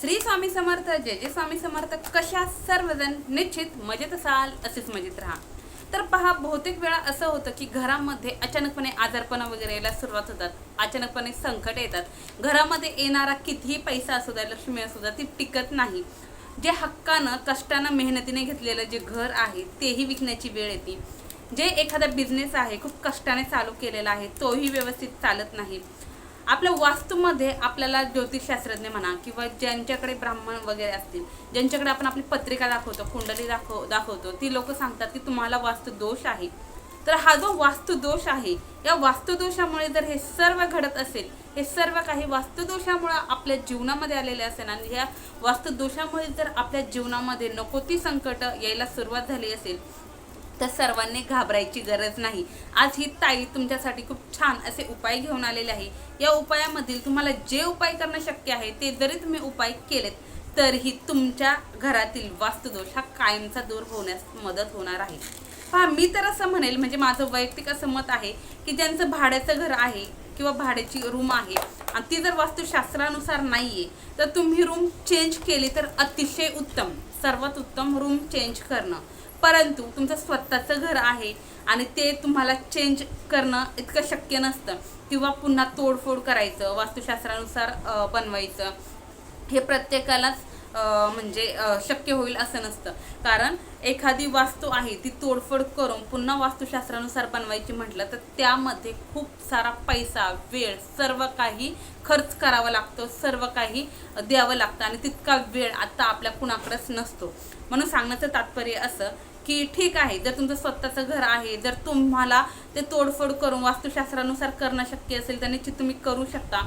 श्री स्वामी समर्थ जय जय स्वामी समर्थ. कशा सर्वजण निश्चित मजेत असाल असेच मजेत राहा. तर पहा बहुतेक वेळा असं होतं की घरामध्ये अचानकपणे आजारपणा वगैरे यायला सुरुवात होतात. अचानकपणे संकट येतात. घरामध्ये येणारा कितीही पैसा असू द्या लक्ष्मी असू द्या ती टिकत नाही. जे हक्कानं कष्टानं मेहनतीने घेतलेलं जे घर आहे तेही विकण्याची वेळ येते. जे एखादा बिझनेस आहे खूप कष्टाने चालू केलेला आहे तोही व्यवस्थित चालत नाही. आपल्या वास्तूमध्ये आपल्याला ज्योतिषशास्त्रज्ञ म्हणा किंवा ज्यांच्याकडे ब्राह्मण वगैरे असतील ज्यांच्याकडे आपण आपली पत्रिका दाखवतो कुंडली दाखव दाखवतो ती लोक सांगतात की तुम्हाला वास्तू दोष आहे. तर हा जो वास्तुदोष आहे या वास्तुदोषामुळे जर हे सर्व घडत असेल हे सर्व काही वास्तुदोषामुळे आपल्या जीवनामध्ये आलेले असेल आणि ह्या वास्तुदोषामुळे जर आपल्या जीवनामध्ये नको ती संकट यायला सुरुवात झाली असेल तर सर्वांनी घाबरायची गरज नाही. आज ही ताई तुमच्यासाठी खूप छान असे उपाय घेऊन आलेले आहे. या उपायामधील तुम्हाला जे उपाय करणं शक्य आहे ते जरी तुम्ही उपाय केलेत तरीही तुमच्या घरातील वास्तुदोष हा कायमचा दूर होण्यास मदत होणार आहे. पहा मी तर असं म्हणेल म्हणजे माझं वैयक्तिक असं मत आहे की ज्यांचं भाड्याचं घर आहे किंवा भाड्याची रूम आहे आणि ती जर वास्तुशास्त्रानुसार नाही आहे तर तुम्ही रूम चेंज केली तर अतिशय उत्तम सर्वात उत्तम रूम चेंज करणं. परंतु तुमचं स्वतःचं घर आहे आणि ते तुम्हाला चेंज करणं इतकं शक्य नसतं. किंवा पुन्हा तोडफोड करायचं वास्तुशास्त्रानुसार बनवायचं हे प्रत्येकालाच म्हणजे शक्य होईल असं नसतं. कारण एखादी वास्तू आहे ती तोडफोड करून पुन्हा वास्तुशास्त्रानुसार बनवायची म्हटलं तर त्यामध्ये खूप सारा पैसा वेळ सर्व काही खर्च करावा लागतो सर्व काही द्यावं लागतं आणि तितका वेळ आता आपल्या कुणाकडेच नसतो. म्हणून सांगण्याचं तात्पर्य असं की ठीक आहे जर तुमचं स्वतःचं घर आहे जर तुम्हाला ते तोडफोड करून वास्तुशास्त्रानुसार करणं शक्य असेल तर निश्चित तुम्ही करू शकता.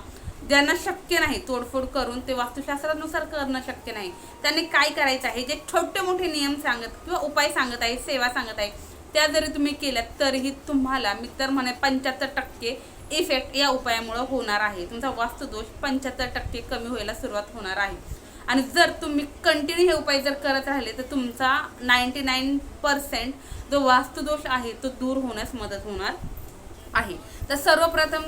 ज्यांना शक्य नाही तोडफोड करून ते वास्तुशास्त्रानुसार करणं शक्य नाही. त्यांनी काय करायचं आहे? जे छोटे मोठे नियम सांगत किंवा उपाय सांगत आहे सेवा सांगत आहे त्या जरी तुम्ही केल्यात तरीही तुम्हाला मी तर म्हणे पंच्याहत्तर टक्के इफेक्ट या उपायामुळे होणार आहे. तुमचा वास्तुदोष पंच्याहत्तर टक्के कमी व्हायला सुरुवात होणार आहे. आणि जर तुम्ही कंटिन्यू हे उपाय जर करत राहिले तर तुमचा नाईंटी नाईन पर्सेंट जो वास्तुदोष आहे तो दूर होण्यास मदत होणार आहे. तर सर्वप्रथम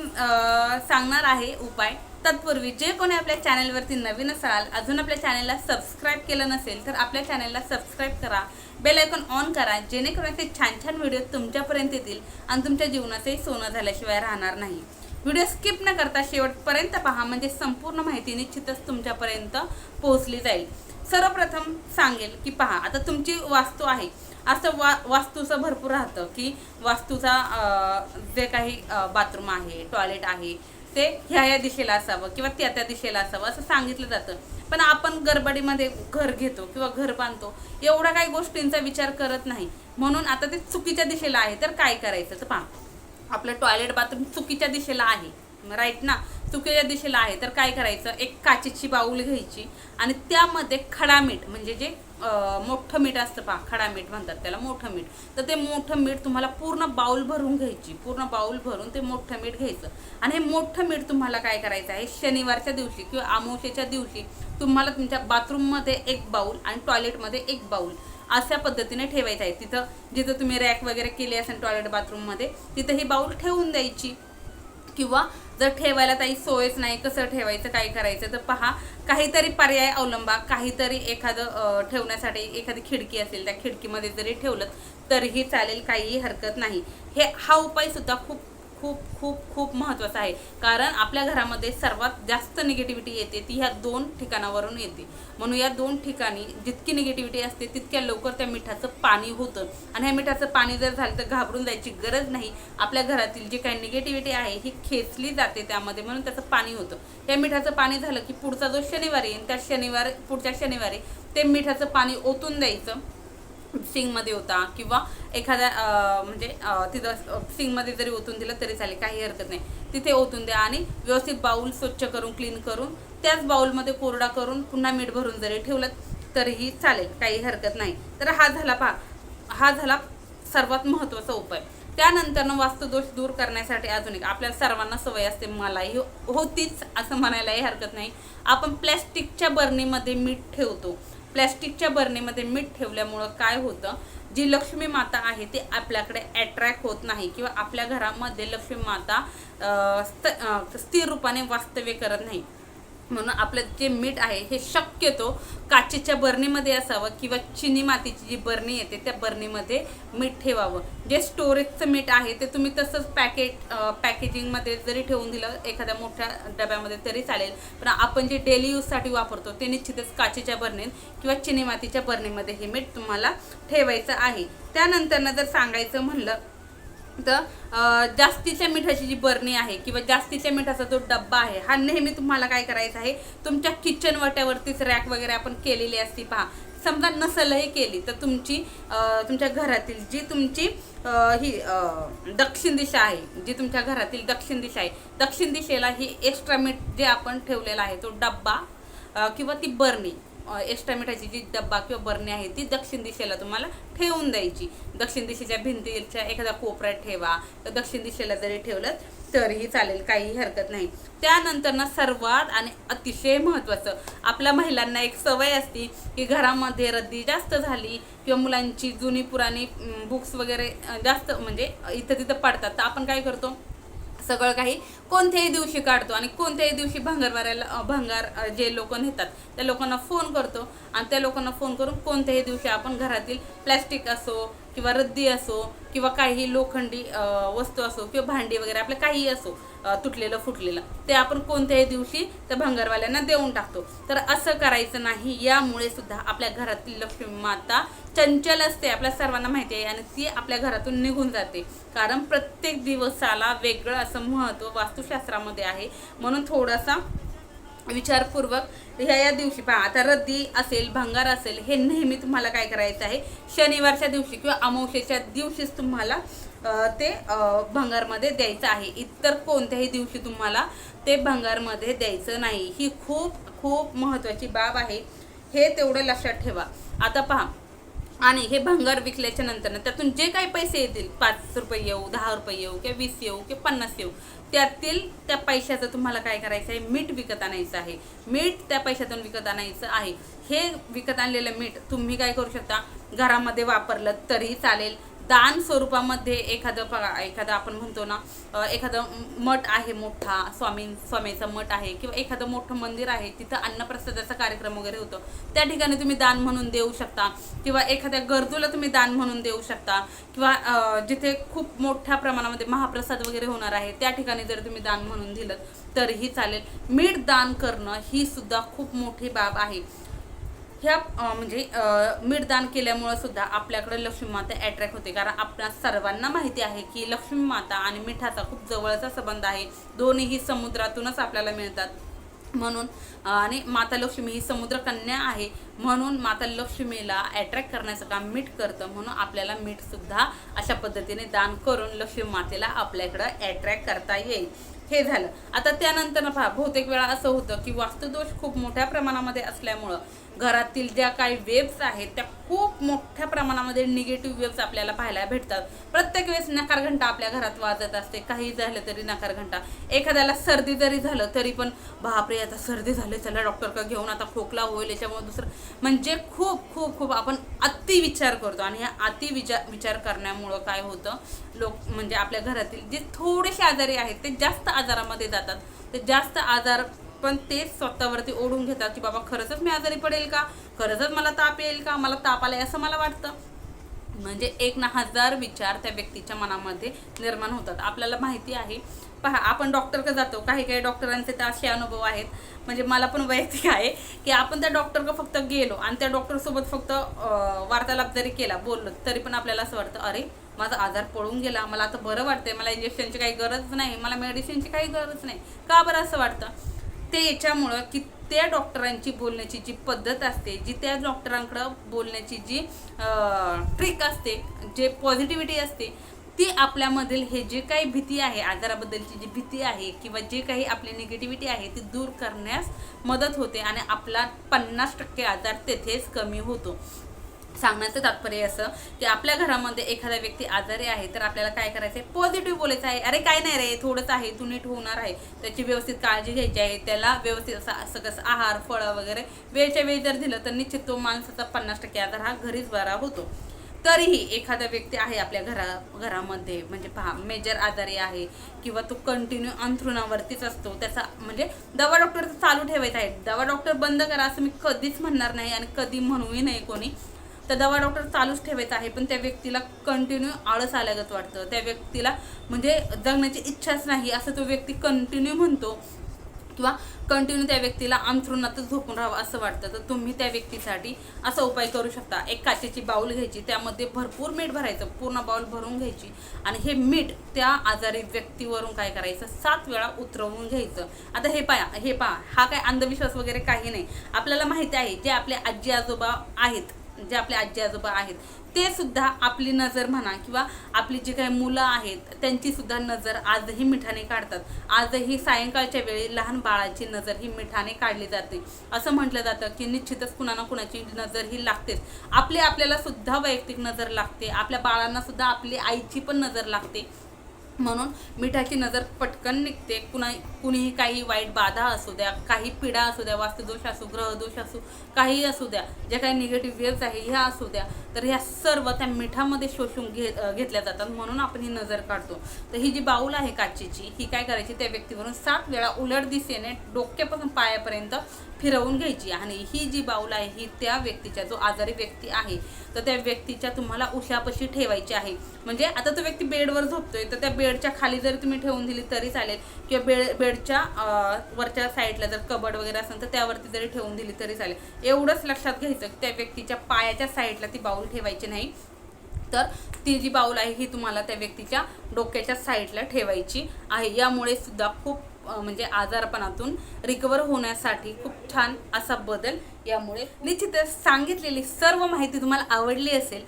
सांगणार आहे उपाय. तत्पूर्वी जे कोणी आपल्या चॅनलवरती नवीन असाल अजून आपल्या चॅनलला सबस्क्राईब केलं नसेल तर आपल्या चॅनलला सबस्क्राईब करा. बेल आयकॉन ऑन करा जेणेकरून ते छान छान व्हिडिओ तुमच्यापर्यंत येतील आणि तुमच्या जीवनाचंही सोनं झाल्याशिवाय राहणार नाही. व्हिडिओ स्किप न करता शेवटपर्यंत पहा म्हणजे संपूर्ण माहिती निश्चितच तुमच्यापर्यंत पोहोचली जाईल. सर्वप्रथम सांगेल की पहा आता तुमची वास्तू आहे. असं वा वास्तूचं भरपूर राहतं की वास्तूचा जे काही बाथरूम आहे टॉयलेट आहे ते ह्या या दिशेला असावं किंवा त्या त्या दिशेला असावं असं सांगितलं जातं. पण आपण गरबडीमध्ये घर घेतो किंवा घर बांधतो एवढ्या काही गोष्टींचा विचार करत नाही. म्हणून आता ते चुकीच्या दिशेला आहे तर काय करायचं? तर पहा आपलं टॉयलेट बाथरूम चुकीच्या दिशेला आहे. राईट ना? चुकीच्या दिशेला आहे. तर काय करायचं? एक काचेची बाऊल घ्यायची आणि त्यामध्ये खडा मीठ म्हणजे जे मोठं मीठ असतं पहा खडा मीठ म्हणतात त्याला मोठं मीठ. तर ते मोठं मीठ तुम्हाला पूर्ण बाऊल भरून घ्यायची. पूर्ण बाऊल भरून ते मोठं मीठ घ्यायचं. आणि हे मोठं मीठ तुम्हाला काय करायचं आहे? शनिवारच्या दिवशी किंवा अमावशेच्या दिवशी तुम्हाला तुमच्या बाथरूममध्ये एक बाऊल आणि टॉयलेटमध्ये एक बाऊल. अशा पद्धतीने ठेवायचं आहे. तिथं जिथं तुम्ही रॅक वगैरे केली असेल टॉयलेट बाथरूममध्ये तिथं ही बाऊल ठेवून द्यायची. किंवा जर ठेवायला काही सोयच नाही कसं ठेवायचं काय करायचं तर पहा काहीतरी पर्याय अवलंबा काहीतरी एखादं ठेवण्यासाठी एखादी खिडकी असेल त्या खिडकीमध्ये जरी ठेवलं तरीही चालेल काहीही हरकत नाही. हे हा उपायसुद्धा खूप खूप खूप खूप महत्त्वाचं आहे. कारण आपल्या घरामध्ये सर्वात जास्त निगेटिव्हिटी येते ती ह्या दोन ठिकाणावरून येते. म्हणून या दोन ठिकाणी जितकी निगेटिव्हिटी असते तितक्या लवकर त्या मिठाचं पाणी होतं. आणि ह्या मिठाचं पाणी जर झालं तर घाबरून जायची गरज नाही. आपल्या घरातील जी काही निगेटिव्हिटी आहे ही खेचली जाते त्यामध्ये. म्हणून त्याचं पाणी होतं. त्या मिठाचं पाणी झालं की पुढचा जो शनिवार येईल त्या शनिवार पुढच्या शनिवारी ते मिठाचं पाणी ओतून द्यायचं. सिंगमध्ये होता किंवा एखाद्या म्हणजे तिथं सिंगमध्ये जरी ओतून दिलं तरी चालेल काही हरकत नाही. तिथे ओतून द्या आणि व्यवस्थित बाऊल स्वच्छ करून क्लीन करून त्याच बाऊलमध्ये कोरडा करून पुन्हा मीठ भरून जरी ठेवलं तरीही चालेल काही हरकत नाही. तर हा झाला पहा हा झाला सर्वात महत्त्वाचा उपाय. त्यानंतरनं वास्तुदोष दूर करण्यासाठी अजून एक आपल्याला सर्वांना सवय असते मलाही हो, होतीच असं म्हणायलाही हरकत नाही. आपण प्लॅस्टिकच्या बरणीमध्ये मीठ ठेवतो. प्लॅस्टिकच्या बरणीमध्ये मीठ ठेवल्यामुळं काय होतं? जी लक्ष्मी माता आहे ती आपल्याकडे अट्रॅक्ट होत नाही किंवा आपल्या घरामध्ये लक्ष्मी माता स्त- स्थिर रूपाने वास्तव्य करत नाही. म्हणून आपलं जे मीठ आहे हे शक्यतो काचेच्या बरणीमध्ये असावं किंवा चिनी मातीची जी बरणी येते त्या बरणीमध्ये मीठ ठेवावं. जे स्टोरेजचं मीठ आहे ते तुम्ही तसंच पॅकेट पॅकेजिंगमध्ये जरी ठेवून दिलं एखाद्या मोठ्या डब्यामध्ये तरी चालेल. पण आपण जे डेली यूजसाठी वापरतो ते निश्चितच काचेच्या बरणीत किंवा चिनी मातीच्या बरणीमध्ये हे मीठ तुम्हाला ठेवायचं आहे. त्यानंतरनं जर सांगायचं म्हणलं तर जास्तीच्या मिठाची जी बरणी आहे किंवा जास्तीच्या मिठाचा जो डब्बा आहे हा नेहमी तुम्हाला काय करायचा आहे? तुमच्या किचन वाट्यावरतीच रॅक वगैरे आपण केलेली असती पहा. समजा नसलही केली तर तुमची तुमच्या घरातील जी तुमची ही दक्षिण दिशा आहे जी तुमच्या घरातील दक्षिण दिशा आहे दक्षिण दिशेला ही एक्स्ट्रा मीठ जे आपण ठेवलेला आहे तो डब्बा किंवा ती बरणी एक्स्ट्रा मिठाची जी डब्बा किंवा बरणी आहे ती दक्षिण दिशेला तुम्हाला ठेवून द्यायची. दक्षिण दिशेच्या भिंतीच्या एखाद्या कोपऱ्यात ठेवा तर दक्षिण दिशेला जरी ठेवलं तरीही चालेल काही हरकत नाही. त्यानंतर ना सर्वात आणि अतिशय महत्त्वाचं आपल्या महिलांना एक सवय असती की घरामध्ये रद्दी जास्त झाली किंवा मुलांची जुनी पुराणी बुक्स वगैरे जास्त म्हणजे इथं तिथं पडतात तर आपण काय करतो? सगळं काही कोणत्याही दिवशी काढतो आणि कोणत्याही दिवशी भांगरवाऱ्याला भांगार जे लोक नेतात त्या लोकांना फोन करतो आणि त्या लोकांना फोन करून कोणत्याही दिवशी आपण घरातील प्लॅस्टिक असो किंवा रद्दी असो किंवा काही लोखंडी वस्तू असो किंवा भांडी वगैरे आपलं काही असो तुटलेलं फुटलेलं ते आपण कोणत्याही दिवशी त्या भंगारवाल्यांना देऊन टाकतो. तर असं करायचं नाही यामुळे सुद्धा आपल्या घरातील लक्ष्मी माता चंचल असते आपल्या सर्वांना माहिती आहे आणि ती आपल्या घरातून निघून जाते. कारण प्रत्येक दिवसाला वेगळं असं महत्त्व वास्तुशास्त्रामध्ये आहे. म्हणून थोडासा विचारपूर्वक ह्या या दिवशी पहा आता रद्दी असेल भंगार असेल हे नेहमी तुम्हाला काय करायचं आहे? शनिवारच्या दिवशी किंवा अमावस्येच्या दिवशीच तुम्हाला ते भंगारमध्ये द्यायचं आहे. इतर कोणत्याही दिवशी तुम्हाला ते भंगारमध्ये द्यायचं नाही. ही खूप खूप महत्त्वाची बाब आहे. हे तेवढं लक्षात ठेवा. आता पहा आणि हे भंगार विकल्याच्या नंतर ना त्यातून जे काही पैसे येतील पाच रुपये येऊ दहा रुपये येऊ किंवा वीस येऊ किंवा पन्नास येऊ त्यातील त्या पैशाचं तुम्हाला काय करायचं आहे? मीठ विकत आणायचं आहे. मीठ त्या पैशातून विकत आणायचं आहे. हे विकत आणलेलं मीठ तुम्ही काय करू शकता? घरामध्ये वापरलं तरी चालेल. दान स्वरूपामध्ये एखादं बघा एखादं आपण म्हणतो ना एखादं मठ आहे मोठा स्वामी स्वामीचा मठ आहे किंवा एखादं मोठं मंदिर आहे तिथं अन्नप्रसादाचा कार्यक्रम वगैरे होतो. त्या ठिकाणी तुम्ही दान म्हणून देऊ शकता किंवा एखाद्या गरजूला तुम्ही दान म्हणून देऊ शकता किंवा जिथे खूप मोठ्या प्रमाणामध्ये महाप्रसाद वगैरे होणार आहे त्या ठिकाणी जर तुम्ही दान म्हणून दिलं तरीही चालेल. मीठ दान करणं ही सुद्धा खूप मोठी बाब आहे. ह्या म्हणजे मिडदान मीठदान केल्यामुळं सुद्धा आपल्याकडे लक्ष्मी माता अट्रॅक्ट होते. कारण आपल्या सर्वांना माहिती आहे की लक्ष्मी माता आणि मिठाचा खूप जवळचा संबंध आहे. दोन्हीही समुद्रातूनच आपल्याला मिळतात. म्हणून आणि माता लक्ष्मी ही समुद्र कन्या आहे. म्हणून माता लक्ष्मीला अट्रॅक्ट करण्याचं काम मीठ करतं. म्हणून आपल्याला मीठसुद्धा अशा पद्धतीने दान करून लक्ष्मी मातेला आपल्याकडं अट्रॅक्ट करता येईल. हे झालं. आता त्यानंतर पहा बहुतेक वेळा असं होतं की वास्तुदोष खूप मोठ्या प्रमाणामध्ये असल्यामुळं घरातील ज्या काही वेब्स आहेत त्या खूप मोठ्या प्रमाणामध्ये निगेटिव्ह वेव्स आपल्याला पाहायला भेटतात. प्रत्येक वेळेस नकार घंटा आपल्या घरात वाजत असते. काही झालं तरी नकार घंटा. एखाद्याला सर्दी जरी झालं तरी पण बापरे आता सर्दी झाली चला डॉक्टरकडे घेऊन आता खोकला होईल याच्यामुळे दुसरं. म्हणजे खूप खूप खूप आपण अति विचार करतो. आणि ह्या अति विचार विचार करण्यामुळं काय होतं? लोक म्हणजे आपल्या घरातील जे थोडेसे आजारी आहेत ते जास्त आजारामध्ये जातात. ते जास्त आजार पण तेच स्वतःवरती ओढून घेतात की बाबा खरंच मी आजारी पडेल का? खरंच मला ताप येईल का? मला ताप आलाय असं मला वाटतं. म्हणजे एक ना हजार विचार त्या व्यक्तीच्या मनामध्ये निर्माण होतात. आपल्याला माहिती आहे. पहा आपण डॉक्टरकडे जातो. काही काही डॉक्टरांचे तर असे अनुभव आहेत. म्हणजे मला पण वैयक्तिक आहे की आपण त्या डॉक्टरकडे फक्त गेलो आणि त्या डॉक्टरसोबत फक्त वार्तालाप जरी केला बोललो तरी पण आपल्याला असं वाटतं अरे माझा आजार पळून गेला. मला आता बरं वाटतंय. मला इंजेक्शनची काही गरज नाही. मला मेडिसिनची काही गरज नाही. का बरं असं वाटतं? ते याच्यामुळं की त्या डॉक्टरांची बोलण्याची जी पद्धत असते जी त्या डॉक्टरांकडं बोलण्याची जी ट्रिक असते जे पॉझिटिव्हिटी असते ती आपल्यामधील हे जे काही भीती आहे आजाराबद्दलची जी भीती आहे किंवा जे काही आपली निगेटिव्हिटी आहे ती दूर करण्यास मदत होते आणि आपला पन्नास टक्के आजार तेथेच कमी होतो. सांगण्याचं तात्पर्य असं की आपल्या घरामध्ये एखादा व्यक्ती आजारी आहे तर आपल्याला काय करायचं आहे पॉझिटिव्ह बोलायचं आहे. अरे काय नाही रे थोडंच आहे तू नीट होणार आहे. त्याची व्यवस्थित काळजी घ्यायची आहे. त्याला व्यवस्थित असा सगळं आहार फळं वगैरे वेळच्या वेळी जर दिलं तर निश्चित तो माणसाचा पन्नास टक्के आजार हा घरीच बरा होतो. तरीही एखादा व्यक्ती आहे आपल्या घरा घरामध्ये म्हणजे पहा मेजर आजारी आहे किंवा तो कंटिन्यू अंथरुणावरतीच असतो त्याचा म्हणजे दवा डॉक्टर चालू ठेवायचा आहे. दवा डॉक्टर बंद करा असं मी कधीच म्हणणार नाही आणि कधी म्हणूही नाही कोणी. तर दवा डॉक्टर चालूच ठेवायचा आहे पण त्या व्यक्तीला कंटिन्यू आळस आल्यागत वाटतं. त्या व्यक्तीला म्हणजे जगण्याची इच्छाच नाही असं तो व्यक्ती कंटिन्यू म्हणतो किंवा कंटिन्यू त्या व्यक्तीला अंथरुणातच झोपून राहावं असं वाटतं. तर तुम्ही त्या व्यक्तीसाठी असा उपाय करू शकता. एक काचेची बाऊल घ्यायची त्यामध्ये भरपूर मीठ भरायचं पूर्ण बाऊल भरून घ्यायची आणि हे मीठ त्या आजारी व्यक्तीवरून काय करायचं? सात वेळा उतरवून घ्यायचं. आता हे पाया हे पहा हा काय अंधविश्वास वगैरे काही नाही. आपल्याला माहिती आहे जे आपले आजी आजोबा आहेत जे आपले आजी आजोबा आहेत ते सुद्धा आपली नजर म्हणा किंवा आपली जी काही मुलं आहेत त्यांची सुद्धा नजर आजही मिठाने काढतात. आजही सायंकाळच्या वेळी लहान बाळाची नजर ही मिठाने काढली जाते. असं म्हटलं जातं की निश्चितच कुणा ना कुणाची नजर ही लागतेच. आपली आपल्याला सुद्धा वैयक्तिक नजर लागते. आपल्या बाळांना सुद्धा आपली आईची पण नजर लागते. म्हणून मिठाची नजर पटकन निघते. कुणा कुणीही काही वाईट बाधा असू द्या काही पिढा असू द्या वास्तुदोष असू ग्रहदोष असू काही असू द्या ज्या काही निगेटिव्ह वेव्स आहे ह्या असू द्या तर ह्या सर्व त्या मिठामध्ये शोषून घे घेतल्या जातात. म्हणून आपण ही नजर काढतो. तर ही जी बाऊल आहे काचेची ही काय करायची? त्या व्यक्तीवरून सात वेळा उलट दिशेने डोक्यापासून पायापर्यंत फिरवून घ्यायची. आणि ही जी बाऊल आहे ही त्या व्यक्तीच्या जो आजारी व्यक्ती आहे तर त्या व्यक्तीच्या तुम्हाला उशापाशी ठेवायची आहे. म्हणजे आता तो व्यक्ती बेडवर झोपतोय तर त्या बेड बेडच्या खाली जरी तुम्ही ठेवून दिली तरी चालेल. किंवा बेड बेडच्या वरच्या साईडला जर कबड वगैरे असेल तर त्यावरती जरी ठेवून दिली तरी चालेल. एवढंच लक्षात घ्यायचं की त्या व्यक्तीच्या पायाच्या साईडला ती बाऊल ठेवायची नाही. तर ती जी बाऊल आहे ही तुम्हाला त्या व्यक्तीच्या डोक्याच्या साईडला ठेवायची आहे. यामुळे सुद्धा खूप म्हणजे आजारपणातून रिकवर होण्यासाठी खूप छान असा बदल यामुळे. निश्चितच सांगितलेली सर्व माहिती तुम्हाला आवडली असेल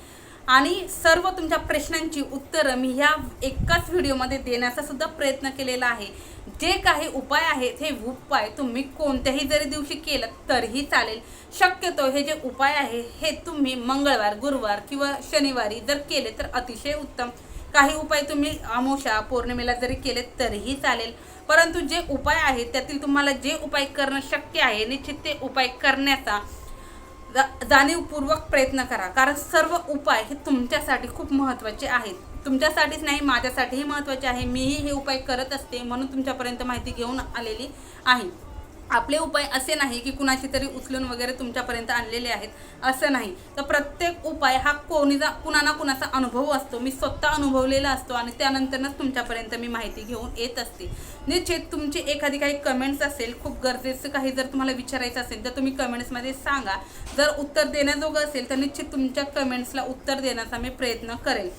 आणि सर्व तुमच्या प्रश्नांची उत्तरं मी ह्या एकाच व्हिडिओमध्ये देण्याचा सुद्धा प्रयत्न केलेला आहे. जे काही उपाय आहेत हे उपाय तुम्ही कोणत्याही जरी दिवशी केलं तरीही चालेल. शक्यतो हे जे उपाय आहे हे तुम्ही मंगळवार गुरुवार किंवा शनिवारी जर केले तर अतिशय उत्तम. काही उपाय तुम्ही अमोशा पौर्णिमेला जरी केले तरीही चालेल. परंतु जे उपाय आहेत त्यातील तुम्हाला जे उपाय करणं शक्य आहे निश्चित ते उपाय करण्याचा जा- जाणीवपूर्वक प्रयत्न करा. कारण सर्व उपाय हे तुमच्यासाठी खूप महत्त्वाचे आहेत. तुमच्यासाठीच नाही माझ्यासाठीही महत्त्वाचे आहे. मीही हे उपाय करत असते म्हणून तुमच्यापर्यंत माहिती घेऊन आलेली आहे. आपले उपाय असे नाही की कुणाची तरी उचलून वगैरे तुमच्यापर्यंत आणलेले आहेत असं नाही. तर प्रत्येक उपाय हा कोणीचा कुणा ना कुणाचा अनुभव असतो. मी स्वतः अनुभवलेला असतो आणि त्यानंतरच तुमच्यापर्यंत मी माहिती घेऊन येत असते. निश्चित तुमची एखादी काही कमेंट्स असेल खूप गरजेचं काही जर तुम्हाला विचारायचं असेल तर तुम्ही कमेंट्समध्ये सांगा. जर उत्तर देण्याजोगं असेल तर निश्चित तुमच्या कमेंट्सला उत्तर देण्याचा मी प्रयत्न करेल.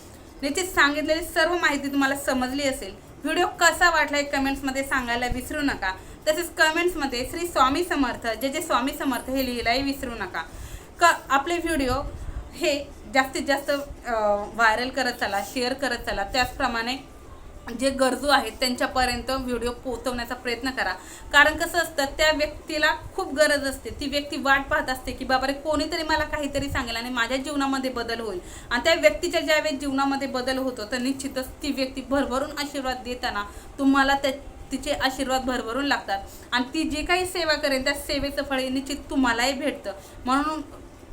निश्चित सांगितलेली सर्व माहिती तुम्हाला समजली असेल. व्हिडिओ कसा वाटला हे कमेंट्समध्ये सांगायला विसरू नका. तसेच कमेंट्समध्ये श्री स्वामी समर्थ जे जे स्वामी समर्थ हे लिहिलाही विसरू नका. क आपले व्हिडिओ हे जास्तीत जास्त व्हायरल करत चला शेअर करत चला. त्याचप्रमाणे जे गरजू आहेत त्यांच्यापर्यंत व्हिडिओ पोहोचवण्याचा प्रयत्न करा. कारण कसं असतं त्या व्यक्तीला खूप गरज असते. ती व्यक्ती वाट पाहत असते की बाबा रे कोणीतरी मला काहीतरी सांगेल आणि माझ्या जीवनामध्ये बदल होईल. आणि त्या व्यक्तीच्या ज्यावेळेस जीवनामध्ये बदल होतो तर निश्चितच ती व्यक्ती भरभरून आशीर्वाद देताना तुम्हाला त्या तिचे आशीर्वाद भरभरून लागतात. आणि ती जी काही सेवा करेल त्या सेवेचं फळ निश्चित तुम्हालाही भेटतं. म्हणून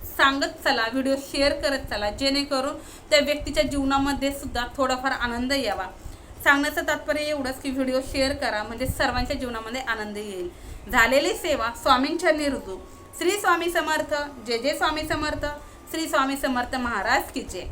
सांगत चला व्हिडिओ शेअर करत चला जेणेकरून त्या व्यक्तीच्या जीवनामध्ये सुद्धा थोडाफार आनंद यावा. सांगण्याचं तात्पर्य एवढंच की व्हिडिओ शेअर करा म्हणजे सर्वांच्या जीवनामध्ये आनंद येईल. झालेली सेवा स्वामींच्या निरुदू श्री स्वामी समर्थ. जे जे स्वामी समर्थ. श्री स्वामी समर्थ महाराज की जय.